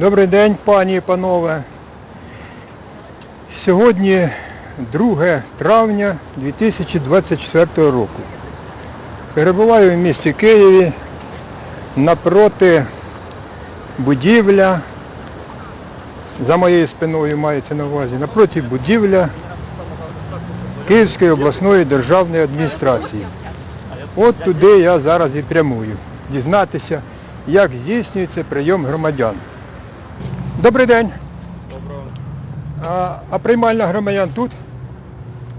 Добрий день, пані і панове. Сьогодні 2 травня 2024 року. Перебуваю в місті Києві напроти будівля, за моєю спиною мається на увазі, напроти будівля Київської обласної державної адміністрації. От туди я зараз і прямую. Дізнатися, як здійснюється прийом громадян. Добрий день. Доброго. А, а приймальня громадян тут?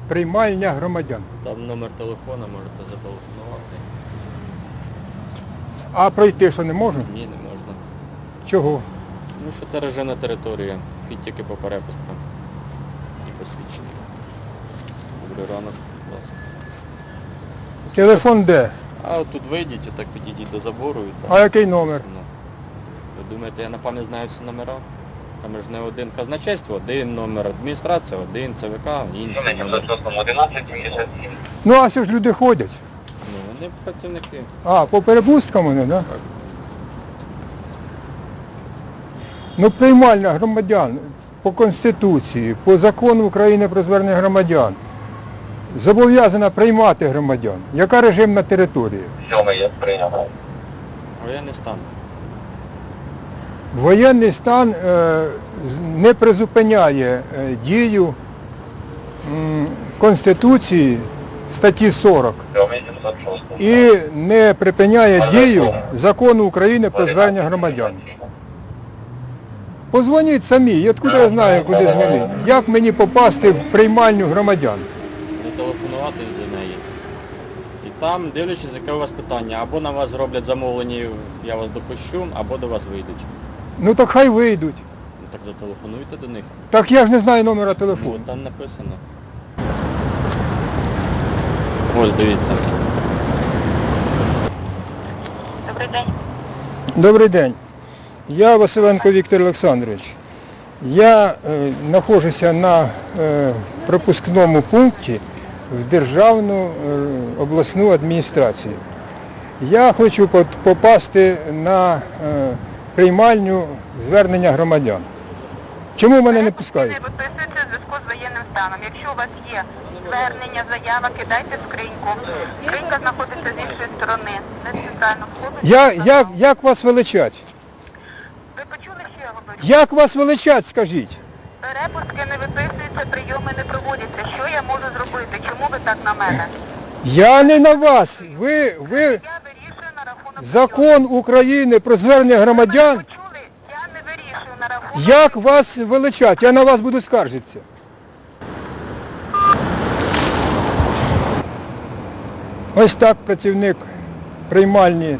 Приймальня громадян. Там номер телефона можете зателефонувати. А пройти що не можу? Ні, не можна. Чого? Ну що це режимна територія. Хід тільки по перепускам. І посвідчення. Добрий ранок, будь ласка. Телефон де? А от тут вийдіть, отак підійдіть до забору і так. А який номер? Ну. Ви думаєте, я на пам'ять знаю всі номера? Там ж не один казначейство, один номер адміністрація, один ЦВК, інший номер. Ну а що ж люди ходять? Ну, вони працівники. А, по перепусткам вони, да? Так. Ну приймальня громадян по Конституції, по закону України про звернення громадян зобов'язана приймати громадян. Яка режимна територія? Сьомий я прийняв. Воєнний стан. Воєнний стан е, не призупиняє е, дію Конституції статті 40 і не припиняє дію закону України про звернення громадян. Позвоніть самі, откуда я знаю, куди дзвонити. Як мені попасти в приймальню громадян? зателефонувати до неї. І там, дивлячись, яке у вас питання, або на вас зроблять замовлення, я вас допущу, або до вас вийдуть. Ну так хай вийдуть. Ну так зателефонуйте до них. Так я ж не знаю номера Ну, телефону. там написано. Ось дивіться. Добрий день. Добрий день. Я Василенко Віктор Олександрович. Я е, знаходжуся на е, пропускному пункті в Державну е, обласну адміністрацію. Я хочу пот- попасти на е, приймальню звернення громадян. Чому мене не пускають? Не виписується в зв'язку з воєнним станом. Якщо у вас є звернення, заява, кидайте в скриньку. Скринька знаходиться з іншої сторони, не центрального входу. Я, як, як вас величать? Ви почули, що я говорю? Як вас величать, скажіть? Перепустки не виписуються, прийоми не проводяться. Що я можу зробити? Чому ви так на мене? Я не на вас. Ви, ви Я закон України про звернення громадян. Почули? Я не вирішую на рахунок. Як вас величать? Я на вас буду скаржитися. Ось так працівник приймальні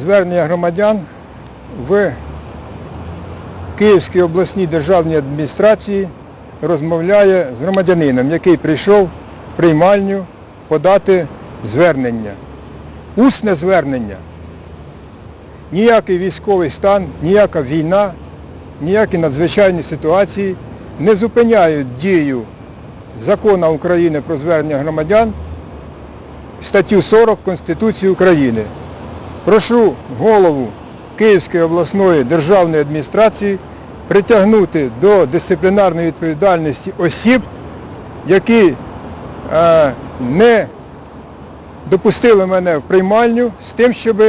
звернення громадян в Київській обласній державній адміністрації розмовляє з громадянином, який прийшов в приймальню подати звернення. Усне звернення. Ніякий військовий стан, ніяка війна, ніякі надзвичайні ситуації не зупиняють дію закону України про звернення громадян, статтю 40 Конституції України. Прошу голову Київської обласної державної адміністрації притягнути до дисциплінарної відповідальності осіб, які е, не допустили мене в приймальню з тим, щоб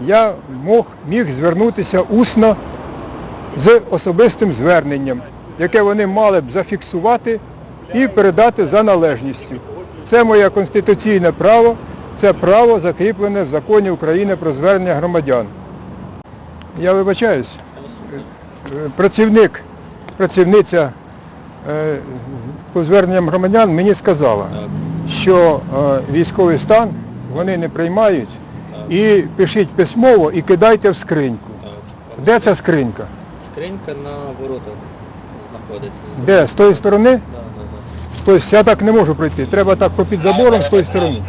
я мог, міг звернутися усно з особистим зверненням, яке вони мали б зафіксувати і передати за належністю. Це моє конституційне право, це право закріплене в законі України про звернення громадян. Я вибачаюсь, е, працівник, працівниця е, по зверненням громадян мені сказала, що е, військовий стан вони не приймають і пишіть письмово і кидайте в скриньку. Де ця скринька? Скринька на воротах знаходиться. Де? З тої сторони? Тобто я так не можу пройти. Треба так попід забором з тої сторони.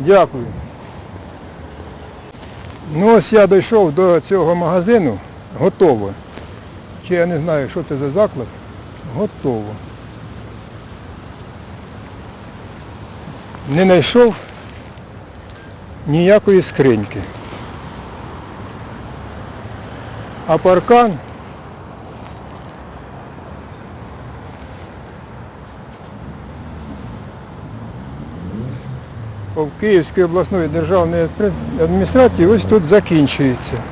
Дякую. Ну ось я дійшов до цього магазину. Готово. Чи я не знаю, що це за заклад. Готово. Не знайшов ніякої скриньки. А паркан в Київської обласної державної адміністрації ось тут закінчується.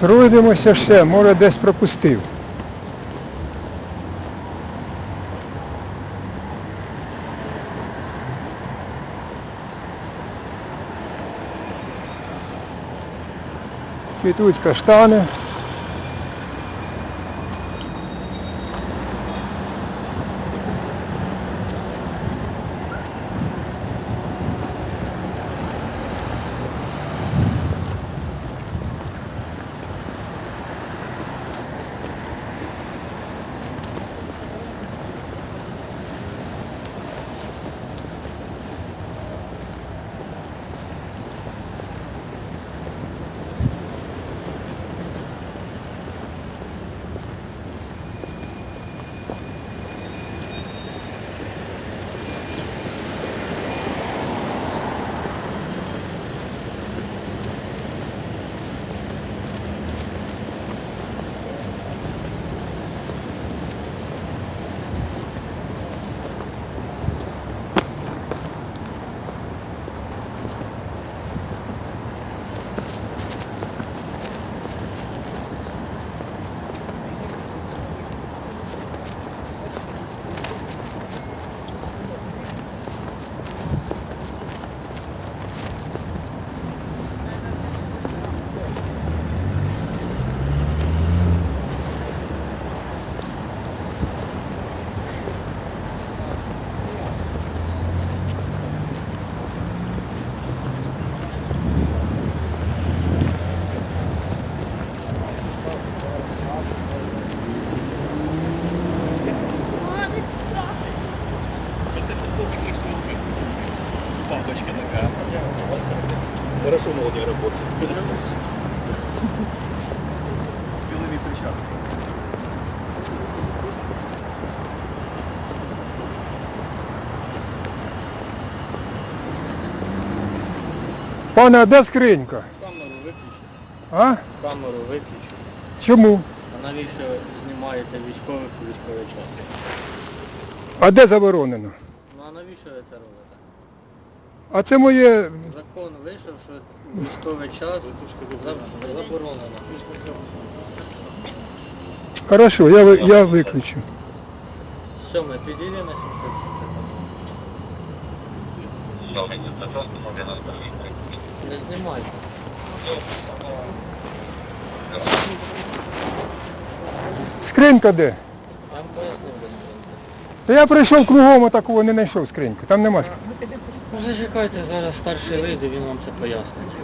Пройдемося ще, може десь пропустив. Квітуть каштани. Папочка такая. Хорошо молодые работают. Белыми перчатками. Пане, а де скринька? Камеру виключу. А? Камеру виключу. Чому? А навіщо знімаєте військових у військовий час? А де заборонено? Ну а навіщо ви це робите? А це моє. Закон вийшов, що військовий час за- заборонено. Хорошо, я, ви- я виключу. Що ми підійдемо Не знімайте. Скринька де? Я вам пояснив без Та я прийшов кругом, а такого не знайшов скриньки. Там нема скриньки. Ну зачекайте, зараз старший вийде, він вам це пояснить.